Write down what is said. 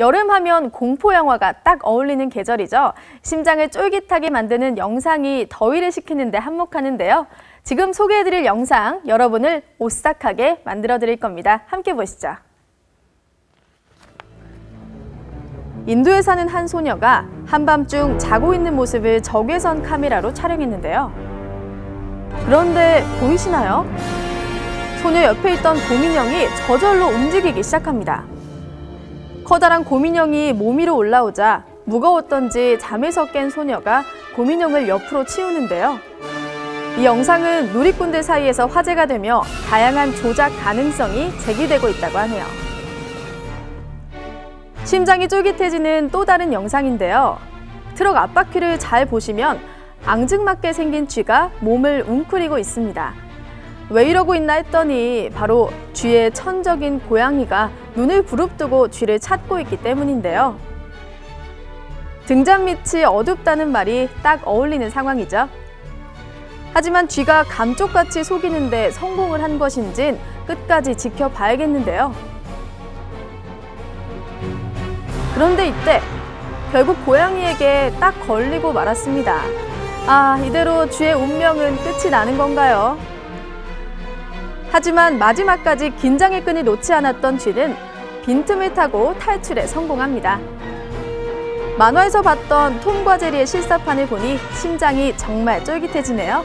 여름하면 공포 영화가 딱 어울리는 계절이죠. 심장을 쫄깃하게 만드는 영상이 더위를 식히는데 한몫하는데요. 지금 소개해드릴 영상 여러분을 오싹하게 만들어드릴 겁니다. 함께 보시죠. 인도에 사는 한 소녀가 한밤중 자고 있는 모습을 적외선 카메라로 촬영했는데요. 그런데 보이시나요? 소녀 옆에 있던 곰인형이 저절로 움직이기 시작합니다. 커다란 곰인형이 몸 위로 올라오자 무거웠던지 잠에서 깬 소녀가 곰인형을 옆으로 치우는데요. 이 영상은 누리꾼들 사이에서 화제가 되며 다양한 조작 가능성이 제기되고 있다고 하네요. 심장이 쫄깃해지는 또 다른 영상인데요. 트럭 앞바퀴를 잘 보시면 앙증맞게 생긴 쥐가 몸을 웅크리고 있습니다. 왜 이러고 있나 했더니 바로 쥐의 천적인 고양이가 눈을 부릅뜨고 쥐를 찾고 있기 때문인데요. 등잔 밑이 어둡다는 말이 딱 어울리는 상황이죠. 하지만 쥐가 감쪽같이 속이는데 성공을 한 것인진 끝까지 지켜봐야겠는데요. 그런데 이때 결국 고양이에게 딱 걸리고 말았습니다. 아, 이대로 쥐의 운명은 끝이 나는 건가요? 하지만 마지막까지 긴장의 끈을 놓지 않았던 쥐는 빈틈을 타고 탈출에 성공합니다. 만화에서 봤던 톰과 제리의 실사판을 보니 심장이 정말 쫄깃해지네요.